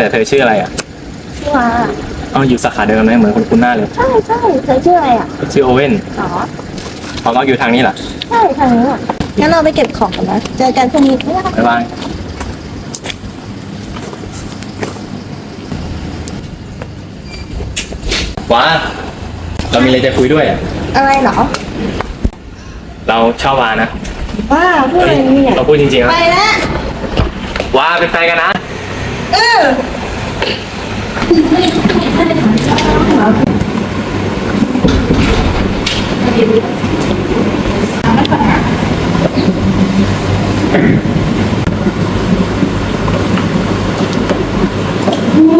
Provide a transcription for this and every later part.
แต่เธอชื่ออะไรอะชื่อว่าอ๋ออยู่สาขาเดิมนะเหมือนคนคุ้นหน้าเลยใช่ใช่เธอชื่ออะไรอะชื่อโอเว่นอ๋อพอมักอยู่ทางนี้เหรอใช่ทางนี้อะงั้นเราไปเก็บของกันนะเจอกันพรุ่งนี้ไม่ได้บ๊ายบายว้าเรามีอะไรจะคุยด้วยอะอะไรเหรอ เราชอบวานะว่าพูดอะไรเนี่ยเราพูดจริงๆไปนะแล้วว้าเป็นแฟนกันนะเออ อ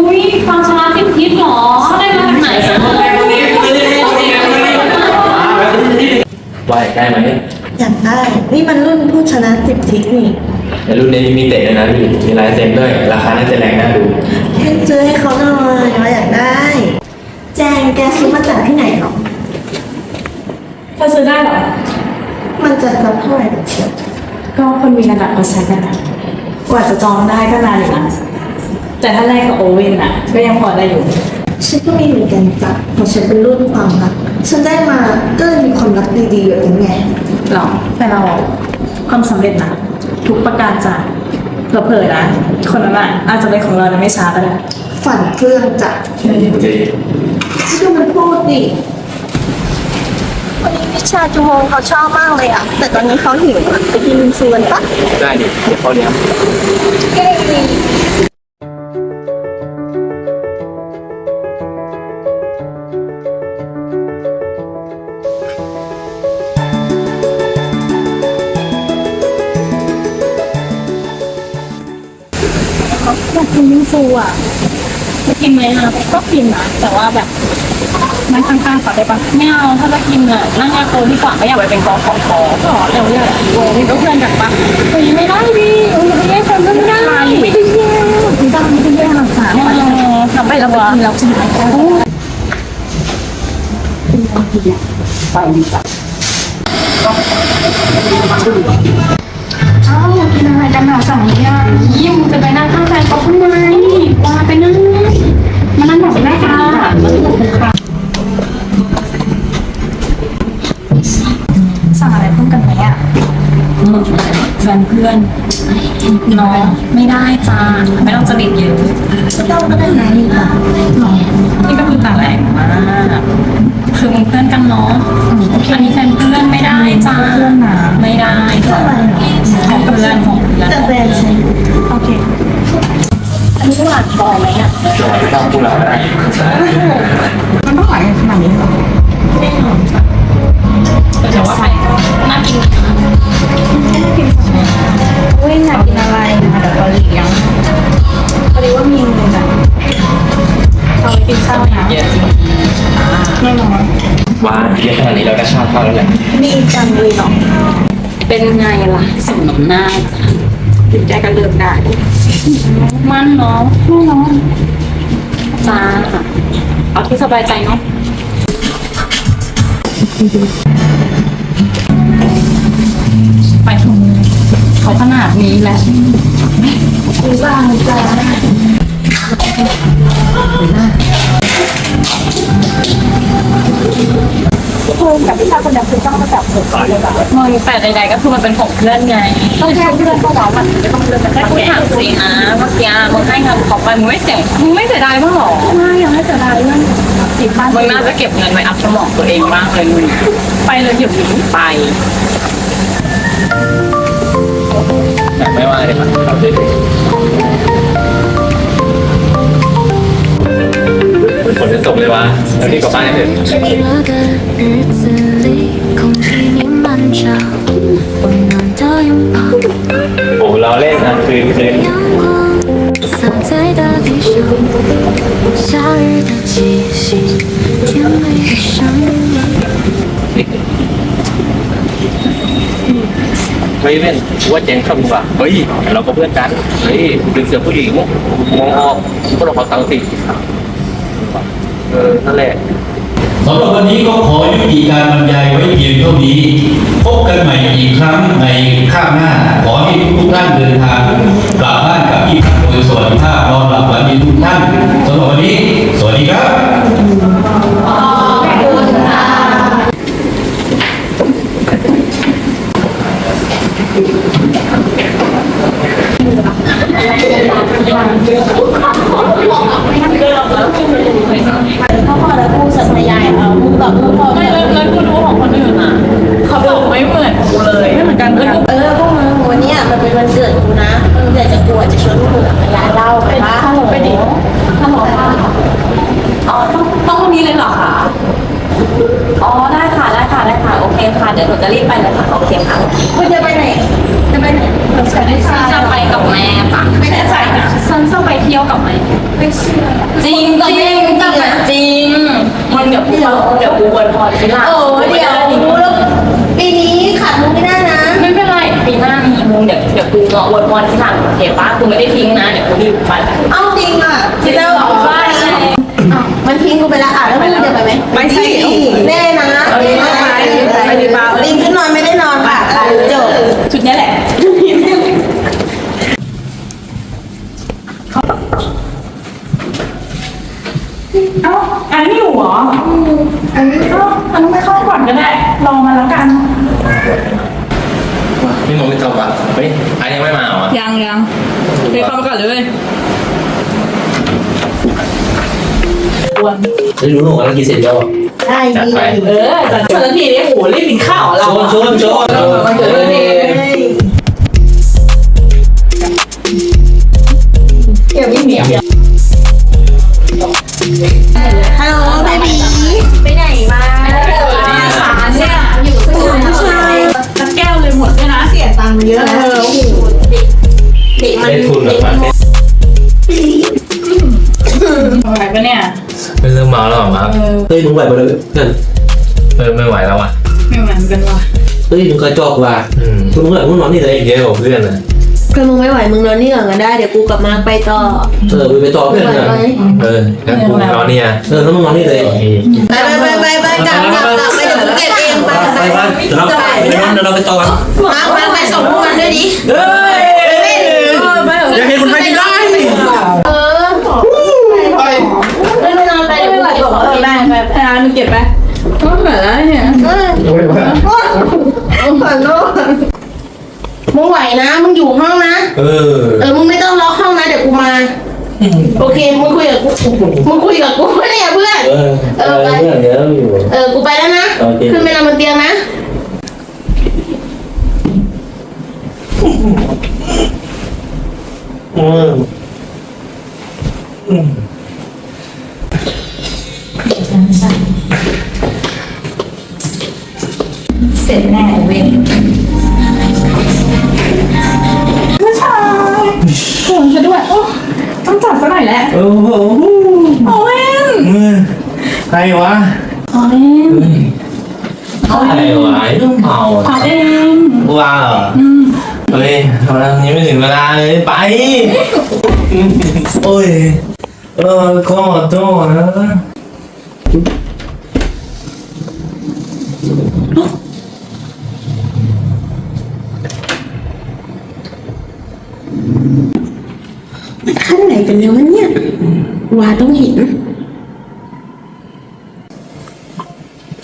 ุ้ยความชนะสิบทิศเหรอได้มาจากไหนอะว่าอยากได้ไหมอยากได้ นี่มันรุ่นผู้ชนะสิบทิกนี่ แต่รุ่นนี้มีเตะด้วยนะพี่มีลายเซ็นด้วย ราคาน่าจะแรงน่าดูให้ซื้อให้เขาหน่อยว่าอยากได้ แจงแกซื้อมาจากที่ไหนหรอเธอซื้อได้เหรอ มันจะสักเท่าไหร่เชียวก็คนมีระดับเขาใช้กันนะกว่าจะจองได้ก็นานอยู่นะแต่ถ้าแรกกับโอเว่นอะก็ยังพอได้อยู่ ฉันก็มีเหมือนกันจ้ะเพราะฉันเป็นรุ่นความรัก ฉันได้มาก็เลยมีความรักดีๆแบบนี้ไงหรอแต่เราอะความสำเร็จนะ ทุกประการจ้ะเผลอๆนะ คนนั้นอะอาจจะเป็นของเราในไม่ช้าก็ได้ฝันเฟื่องจ้ะใจเย็นใจเย็นดูมันพูดดิวันนี้วิชาจูโมงเขาชอบมากเลยอะ แต่ตอนนี้เขาหิวอะไปกินบิงซูกันปะได้ดิเดี๋ยวเขาเลี้ยง เย้ อยากกินบิงซูอะจะกินไหมอะก็กินนะแต่ว่าแบบนั่งข้างๆเขาได้ปะไม่เอาถ้าจะกินอะนั่งแอร์โฟนดีกว่าไม่อยากไปเป็นกองของคองก็เร็วเลยโอ้ยก็เพื่อนกันปะเฮ้ยไม่ได้ดิโอ้ยไม่คนก็ไม่ได้ไม่ได้แย่ไม่ได้ไม่ได้แย่หลักฐามเอาทำไปแล้วกินแล้วกินแล้วไปดีกว่า อ้าวกินอะไรกันหนาสั่งเนี่ยยิ้มจะไปนั่งข้างแฟนเขาทำไมว่าไปนั่งมานั่งบอกแม่ค่ะมาถูกค่ะสั่งอะไรเพิ่มกันไหมอะแฟนเพื่อนน้องไม่ได้จ้าไม่ต้องสนิทเยอะไม่ต้องก็ได้นะนี่ค่ะนี่ก็คือตาแรงมากคือมึงเพื่อนกันเนาะอันนี้แฟนเพื่อนไม่ได้จ้าเพื่อนนะไม่ได้จ้า พื่อนของเพื่อนแต่แฟนฉันโอเค อันนี้หวานพอไหมอะจอยต้องพูดเราได้มันต้องหวานขนาดนี้หรอไม่หรอกแต่ว่าน่ากินกินสักหน่อยเว้ยอยากกินอะไรเดี๋ยวเราเลี้ยงพอดีว่ามีเงินอะเราไปกินข้าวนะเยอะจริงแน่นอนว่าเยอะขนาดนี้เราก็ชอบเขาแล้วแหละมีจังเลยเหรอ เป็นไงล่ะสมน้ำหน้าจ้ะถึงใจก็เลิกได้ มันเนาะไม่เนาะจ้าเอาที่สบายใจเนาะไปทำเขาขนาดนี้แหละมีบ้างจ้า เพิ่มกับพี่ชายคนนั้นคือต้องมาจับผมเลยแบบมึงแต่ใดๆก็คือมันเป็นของเพื่อนไงต้องแค่เพื่อนก็ร้องมันไม่ต้องเพื่อนแต่แต่แค่กูถามจริงนะเมื่อกี้มึงให้เงินเขาไปมึงไม่เสียมึงไม่เสียดายบ้างหรอไม่ยังไม่จะได้เรื่องสิบบ้านมึงน่าจะเก็บเงินไว้อัพสมองตัวเองมากเลยมึงไปเลยเดี๋ยวนี้ไปไม่ว่าเลยครับเราได้ ฝนจะตกเลยวะแล้วนี่กลับบ้านให้เสร็จโอ้ราเล่นนะคือเคืนไฮ้เล่นว่าเจ๋งครับมึงว่ะเฮ้ยเราก็เพื่อนกัน เฮ้ยดึงเสือผู้หญิงมองออกพวกเราขตังค์สิ เออนั่นแหละสำหรับวันนี้ก็ขอยุติการบรรยายไว้เพียงเท่านี้ พบกันใหม่อีกครั้งในข้างหน้า ขอให้ทุกท่านเดินทางกลับบ้านกับที่พักโดยสวัสดิภาพนอนหลับฝันดีทุกท่านสำหรับวันนี้ สวัสดีครับเขา พอแล้วกูสัญญาเอามึงแบบมึงพอไม่แล้วแล้วกูรู้ของคนอื่นอะเขาบอกไม่เหมือนกูเลยไม่เหมือนกันเออพวกมึงวันเนี้ยมันเป็นวันเกิดกูนะมึงอยากจะกูอาจะชวนพวกมึงไปร้านเหล้าไปปะฮัลโหลไปดิฮัลโหลค่ะอ๋อต้องต้องวันนี้เลยเหรอคะอ๋อได้ค่ะได้ค่ะได้ค่ะโอเคค่ะเดี๋ยวหนูจะรีบไปเลยค่ะโอเคค่ะคุณจะไปไหนจะไปไหน ฉันจะไปกับแม่ค่ะไม่แน่ใจนะฉันจะไปเที่ยวกับแม่ไม่เชื่อจริงจริงจะไปจริงมันเดี๋ยวกูเดี๋ยวกูวนพรที่หลังโอ้เดี๋ยวแล้วปีนี้ขาดมึงไม่ได้นะ ไม่เป็นไรปีหน้ามีมึงเดี๋ยวเดี๋ยวกูเงาะวนพรที่หลังโอเคป้ากูไม่ได้ทิ้งนะเดี๋ยวกูรีบไปเอ้าจริงอะจริงแล้วเอาบ้านเลยอ้าวมันทิ้งกูไปแล้วอะแล้วมึงจะไปไหมไปสิแน่นะแน่นะไปดิป้าลิงขึ้นนอนไม่ได้นอนค่ะจบชุดนี้แหละ เอ้าอันนี้อยู่เหรอ อันนี้ เอ้าอันนี้ไม่เข้าก่อนก็ได้รอมาแล้วกันพี่มองไม่จบอะเฮ้ยอันยังไม่มาเหรอยังยังไปเข้ามาก่อนเลยไม่รู้หนูกำลังกินเสร็จแล้วได้จัดดีไปเออแต่เจ้าหน้าที่นี่โหรีบกินข้าวเราชนชนชนมันเกิดอะไรขึ้นเดี๋ยวพี่เหมียวฮัลโหลเบบีไปไหน มาสารเนี่ยอยู่ที่ไหนผู้ชายตะแก้วเลยหมดด้วยนะ เสียตังค์เยอะนะโอ้โหเด็กเด็กมันได้ทุนแบบมันอะไรปะเนี่ยเป็นเริ่มเมาแล้วเหรอมั้งเฮ้ยมึงไหวปะเลยเพื่อนเริ่มไม่ไหวแล้วอะไม่เหมือนกันว่ะเฮ้ยมึงกระจอกว่ะอืมมึงไหวมึงนอนนี่เลยเยอะกว่าเพื่อนนะ ถ้ามึงไม่ไหวมึงนอนนี่ก่อนก็ได้ เดี๋ยวกูกลับมาไปต่อเออมึงไปต่อเพื่อนไหวนะไหมเอองั้นกูนอนเนี่ยเออแล้วมึงนอนนี่เลยโอเคไปไปไปไปไปกลับกลับกลับไปเดี๋ยวกูเก็บเองไปไปไปเดี๋ยวเราไปนอนเดี๋ยวเราไปต่อกันมามาไปส่งพวกมันด้วยดิเฮ้ยอยากเห็นคนไทยกินได้เออไปไม่ไม่นอนไปเดี๋ยวกูเก็บของเองไปไปไปอะมึงเก็บไปก็เหมือนแล้วเนี่ยขอโทษ มึงไหวนะ มึงอยู่ห้องนะ เออ เออ มึงไม่ต้องล็อกห้องนะ เดี๋ยวกูมา โอเค มึงคุยกับกูมึงคุยกับกูไม่ได้เพื่อน เออ เออเพื่อนเดี๋ยวอยู่ เออ กูไปแล้วนะ โอเค ขึ้นไปนอนบนเตียงนะอืม องจัดซะหน่อยแหละโอ้โหโอ้ยมือใครวะโอ้ยใครวะไอ้ต้องเมาขอเองว้าเหรอเฮ้ยทำไมยังไม่ถึงเวลาเลยไป โอ้ยเออขอโทษนะ ขั้นไหนกันแล้ววะเนี่ย วาต้องเห็น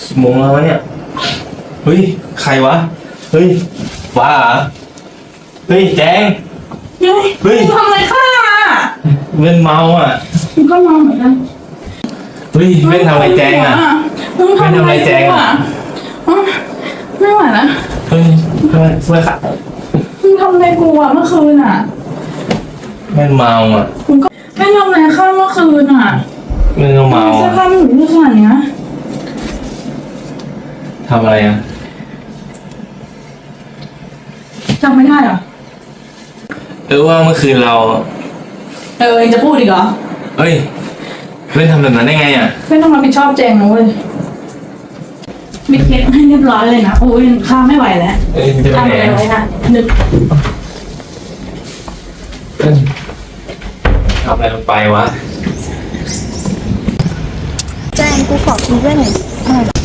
กี่โมงแล้ววะเนี่ย เฮ้ย ใครวะ เฮ้ย ว้าเหรอเฮ้ย แจง เฮ้ยเฮ้ยทำอะไรข้าเว้นเมาอะมึงก็นอนเหมือนกันเฮ้ยเว้นทำอะไรแจงอะมึงทำอะไรไม่ทำอะไรแจงอะอะอ๋อไม่ไหวนะเฮ้ยทำไมเว้ยค่ะ มึงทำอะไรกูอะเมื่อคืนอะ เว้นเมาอะมึงก็ไม่ทำอะไรข้าเมื่อคืนอะเว้นก็เมาเสื้ออะผ้ามึงอยู่ที่ขนาดเนี้ยทำอะไรอะจำไม่ได้เหรอเออว่าเมื่อคืนเรา เออจะพูดอีกเหรอเฮ้ยเว้นทำแบบนั้นได้ไงอะ ไม่ต้องรับผิดชอบแจงนะเว้ยมิดเก็ตให้เรียบร้อยเลยนะโอ้ยข้าไม่ไหวแล้วเอ้ยจะไปข้าไหนไม่ไหวอะนะนึกเอ้ย ทำอะไรลงไปวะกูขอคุยด้วยหน่อย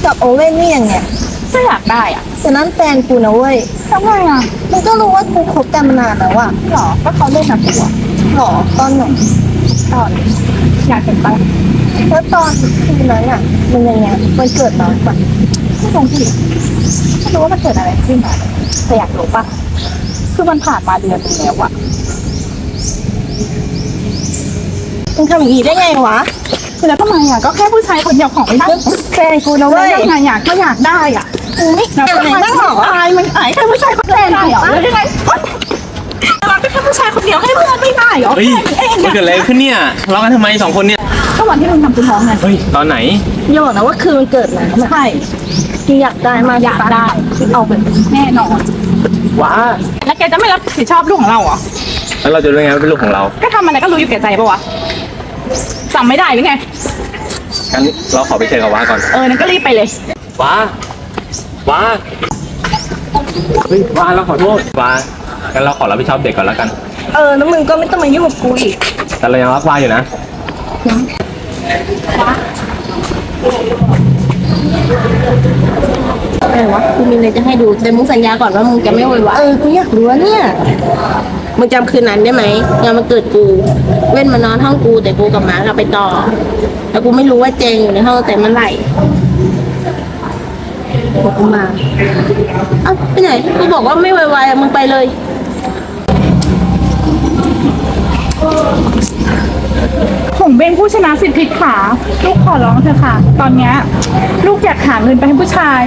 กับโอเว่นนี่ยังไงก็อยากได้อะแต่นั้นแฟนกูนะเว้ยทำไงอะมันก็รู้ว่ากูคบกันมานานแล้วอะหรอก็เขาเล่นกับกูอะหรอตอนไหนตอน อยากเห็นไปแล้วตอนคืนนั้นอะมันยังไงมันเกิดน้องปะไม่ตรงที่ไม่รู้ว่ามันเกิดอะไรขึ้นอะแต่อยากรู้ปะคือมันผ่านมาเดือนนึงแล้วอะ มึงทำอย่างนี้ได้ไงวะแล้วทำไมอะก็แค่ผู้ชายคนเดียวของไม่ได้แฟนกูนะแล้เว้วยยังไงอยากก็อยากได้อะกูไม่แล้วแต่ทำไหนไมบ้างหรอตายมันหายแค่ผู้ชายคนเดียวได้เหรอแล้วยังไงเราก็แค่ผู้ชายคนเดียวให้เพื่อนไม่ได้เหรอเฮ้ยแค่นี้เองมันเกิดอะไรขึ้นเนี่ยทะเลาะกันทำไมสองคนเนี่ยก็วันที่มึงทำกูท้องไงเฮ้ยตอนไหนอย่าบอกนะว่าคืนมันเกิดนะใช่กูอยากได้มากอยากได้คือเอาเป็นแน่นอนว้าแล้วแกจะไม่รับผิดชอบลูกของเราเหรอแล้วเราจะรู้ไงว่าเป็นลูกของเรา ก็ทำอะไรก็รู้อยู่แก่ใจปะวะ จำไม่ได้หรือไง งั้นเราขอไปเจอกับว้าก่อน เออนั่นก็รีบไปเลย ว้า ว้า เฮ้ย ว้าเราขอโทษ ว้า งั้นเราขอรับผิดชอบเด็กก่อนแล้วกัน เออแล้วมึงก็ไม่ต้องมายุ่งกับกูอีก แต่เรายังรักว้าอยู่นะ อะไรวะกูมีอะไรจะให้ดูแต่มึงสัญญาก่อนว่ามึงจะไม่โวยวายเออกูอยากรู้ว่าเนี่ย มึงจำคืนนั้นได้ไหมงานมันเกิดกู เว้นมานอนห้องกู แต่กูกับหมากลับไปต่อแล้วกูไม่รู้ว่าเจงอยู่ในห้องแต่เมื่อไหร่บอกกูมาเอ้าไปไหนกูบอกว่าไม่ไวยวมึงไปเลย ผมเป็นผู้ชนะสิทธิ์ผิดขาลูกขอร้องเถอะค่ะ ตอนเนี้ยลูกอยากหาเงินไปให้ผู้ชาย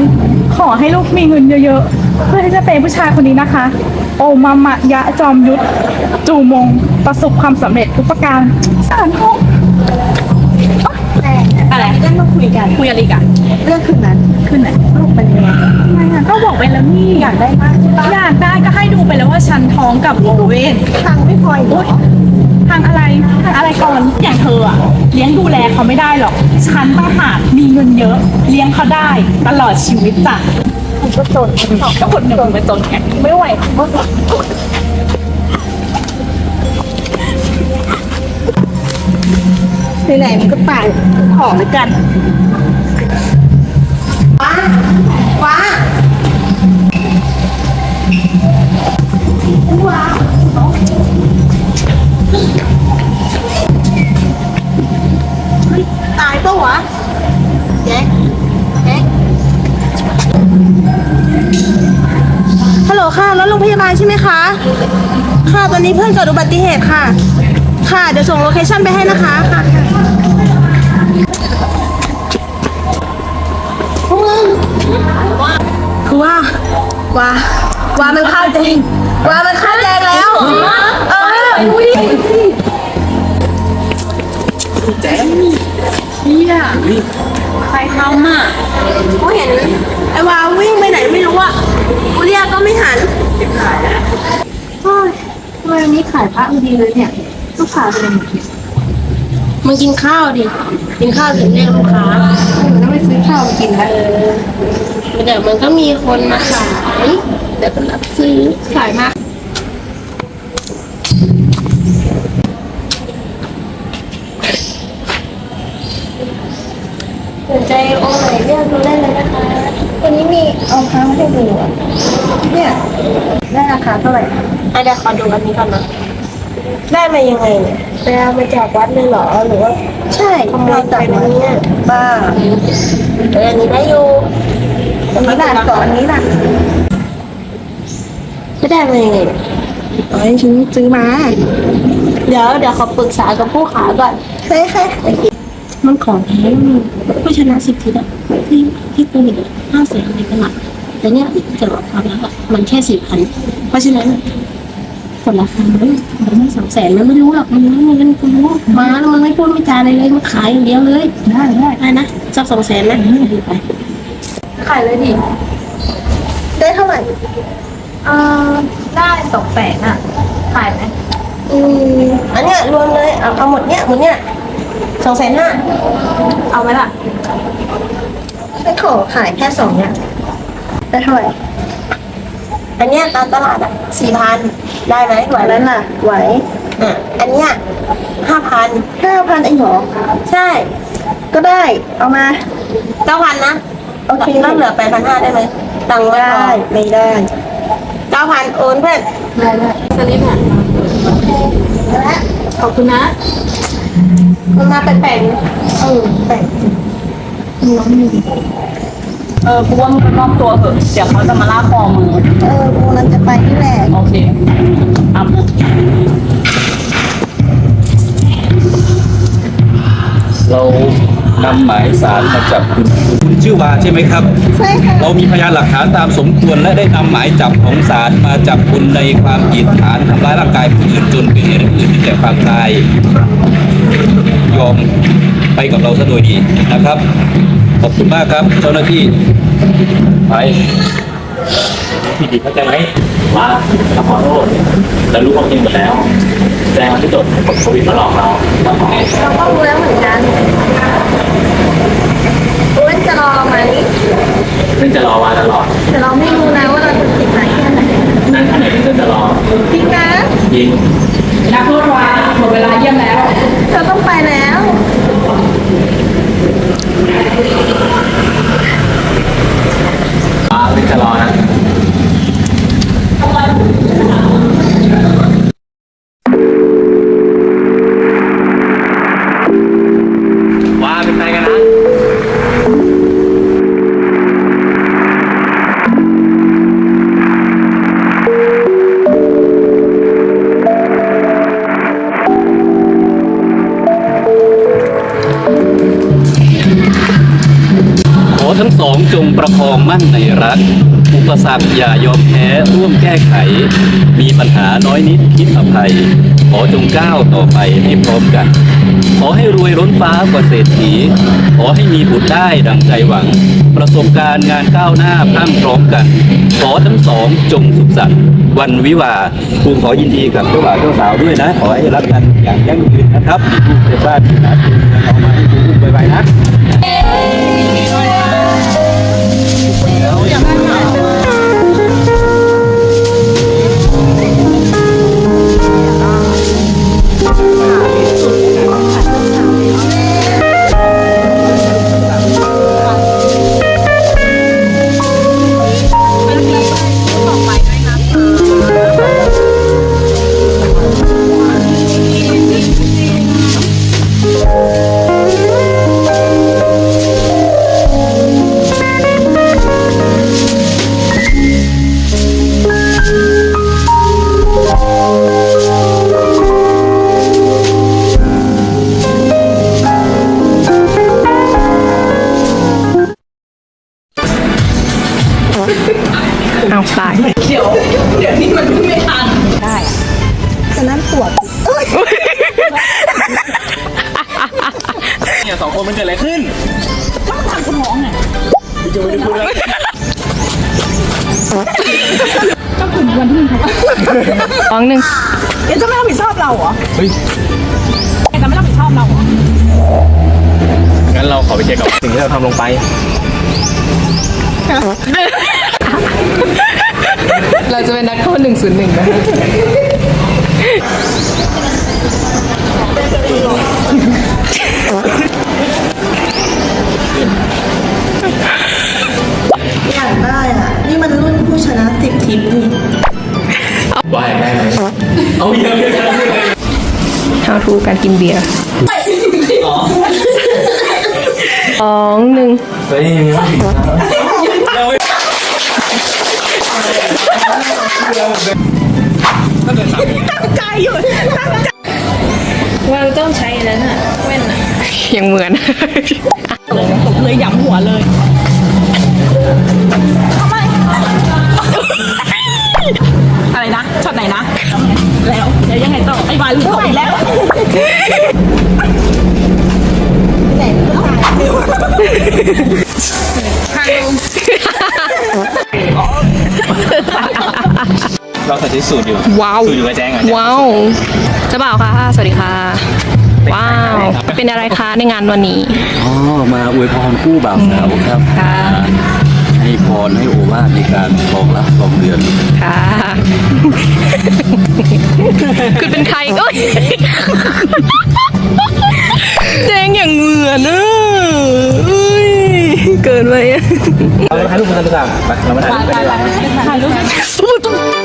ขอให้ลูกมีเงินเยอะๆ เพื่อที่จะเป็นผู้ชายคนนี้นะคะ โอมามะยะจอมยุทธจูมง ประสบความสำเร็จทุกประการสาธุอะไรก็มาคุยกันคุยอะไรกันเรื่องคืนนั้นขึ้นไหนลูกเป็นยังไงไม่อะก็บอกไปแล้วนี่อยากได้มากอยากได้ก็ให้ดูไปแล้วว่าฉันท้องกับโอเว่นทางไม่พออีกเหรอ ทางอะไรทางอะไรก่อนอย่างเธออะเลี้ยงดูแลเขาไม่ได้หรอก ฉันต้องหากมีเงินเยอะ เลี้ยงเขาได้ตลอดชีวิตจ้ะกูก็จนก็คนหนึ่งเป็นจนไงไม่ไหวไหนๆมันก็ต่างของด้วยกันว้าว้าว้าเฮ้ย ตายปะวะแจ๊คแจ๊คฮัลโหลค่ะรถโรงพยาบาลใช่ไหมคะ ค่ะตอนนี้เพื่อนเกิดอุบัติเหตุค่ะ ค่ะ เดี๋ยวส่งโลเคชั่นไปให้นะคะค่ะพวกมึงคือว่าว่าว่ามันเข้าแจงว่ามันเข้าแจงแล้ว เออดูดิใครทำอะกูเห็นไอ้วาวิ่งไปไหนไม่รู้อะกูเรียกก็ไม่หันโอ้ยทำไมวันนี้ขายพระดีเลยเนี่ย ลูกค้าเป็นยังไงมึงกินข้าวดิ กินข้าวถึงเรียกลูกค้าต้องไปซื้อข้าวกินแล้วเดี๋ยวมันก็มีคนมาขายเดี๋ยวก็รับซื้อขายมา สนใจองค์ไหนเลือกดูได้เลยนะคะวันนี้มีเอาพระมาให้ดูอะเนี่ยได้ราคาเท่าไหร่อะเดี๋ยวขอดูอันนี้ก่อนนะได้มายังไงเนี่ยไปเอามาจากวัดเลยเหรอหรือว่าใช่ขโมยจากวัดเนี่ยบ้าเอออันนี้ได้อยู่อันนี้ล่ะสองอันนี้ล่ะไม่ได้มายังไงเนี่ยอ๋อฉันซื้อมา เดี๋ยวเดี๋ยวขอปรึกษากับผู้ขายก่อนเฮ้ยเฮ้ย มันของแท้นี่ผู้ชนะสิทธิอะที่ที่กูเห็นห้าแสนในตลาดแต่เนี่ยจะบอกความรักอะมันแค่สี่พันเพราะฉะนั้นผลราคามันมันไม่สองแสนมันไม่รู้หรอกมันไม่มีเงินกูรู้มาแล้วมันไม่พูดไม่จาอะไรเลยมันขายอย่างเดียวเลยได้ได้ได้นะสักสองแสนนะไปขายเลยดิได้เท่าไหร่เออได้สองแสนอะขายไหมอืมอันเนี้ยรวมเลยเอาเอาหมดเนี้ยหมดเนี้ย สองแสนห้าเอาไหมล่ะฉันขอขายแค่สองเนี่ยได้เท่าไหร่อันเนี้ยตามตลาดอะสี่พันได้ไหมไหวแล้วน่ะ ไหวอะอันเนี้ยห้าพันห้าพันเองเหรอ ใช่ก็ได้ เอามา เก้าพันนะโอเคนั่นเหลือแปดพันห้าได้ไหมตังค์ไม่พได้ อไม่ได้เก้าพันโอนเพื่อนสลิปอะขอบคุณนะ มันมาแปลกๆนะเออแปลกเออกูว่ามึงไปมอบตัวเถอะ เดี๋ยวเขาจะมาล่าคอมึง เออกูนั้นจะไปนี่แหละโอเคอะเรานำหมายสารมาจับคุณคุณชื่อวาใช่ไหมครับ ใช่ค่ะ เรามีพยานหลักฐานตามสมควรและได้นำหมายจับของศาลมาจับคุณในความผิดฐานทำร้ายร่างกายผู้อื่นจนเป็นเหตุให้ผู้อื่นถึงแก่ความตาย ยอมไปกับเราซะโดยดีนะครับ ขอบคุณมากครับ เจ้าหน้าที่ไปพี่ดีเข้าใจไหมว่าเราขอโทษเรารู้ความจริงหมดแล้วแสดงว่าที่โดนโควิดมาหลอกเราเราก็รู้แล้วเหมือนกันอ้วนจะรอไหมซึ่งจะรอวาตลอด แต่เราไม่รู้นะว่าเราจะติดไหนแค่ไหนนั่นขนาดที่จะรอจริงนะยิงนักโทษวาหม ดเวลาเยี่ยมแล้ว เธอต้องไปแล้ววาซึ่งจะรอนะ มั่นในรัก อุปสรรคอย่ายอมแพ้ร่วมแก้ไข มีปัญหาน้อยนิดคิดอภัย ขอจงก้าวต่อไปให้พร้อมกัน ขอให้รวยล้นฟ้ากว่าเศรษฐี ขอให้มีบุตรได้ดังใจหวัง ประสบการณ์งานก้าวหน้าพรั่งพร้อมกัน ขอทั้งสองจงสุขสันต์วันวิวาครูขอยินดีกับเจ้าบ่าวเจ้าสาวด้วยนะ ขอให้รักกันอย่างยั่งยืนนะครับมีลูกเป็นบ้านเป็นหลานเอามาให้ดูลูกไวๆนะ สองหนึ่งเดี๋ยวจะไม่รับผิดชอบเราเหรอเฮ้ยจะไม่รับผิดชอบเราเหรองั้นเราขอไปเช็คกับสิ่งที่เราทำลงไปเราจะเป็นนักโทษหนึ่งศูนย์หนึ่งนะอยากได้อะ นี่มันรุ่นผู้ชนะสิบทิปนี่ ว่าอยากได้ไหมเอาเยอะๆ How to การกินเบียร์สองหนึ่งเฮ้ยเราไม่ว่าเราต้องใช้อันนั้นอะแว่นอะยังเหมือน เลยหย้ำหัวเลย อะไรนะช็อตไหนนะ แล้วเดี๋ยวยังไงต่อไอ้วานรู้ต่ออีกแล้วเราใส่สูตรอยู่ว้าวสูตรอยู่กับแจ้งอะว้าวเจ้าบ่าวค่ะ สวัสดีค่ะ ว้าว เป็นอะไรคะในงานวันนี้ อ๋อ มาอวยพรคู่บ่าวสาวครับ ค่ะ ให้พรให้โอวาทในการครองรักครองเรือนค่ะ คุณเป็นใครเอ้ยแจงอย่างเหมือนอะนไปอะเรามาถ่ายรูปกันดีกว่าไปเรามาถ่ายรูปกันดีกว่า ถ่ายรูป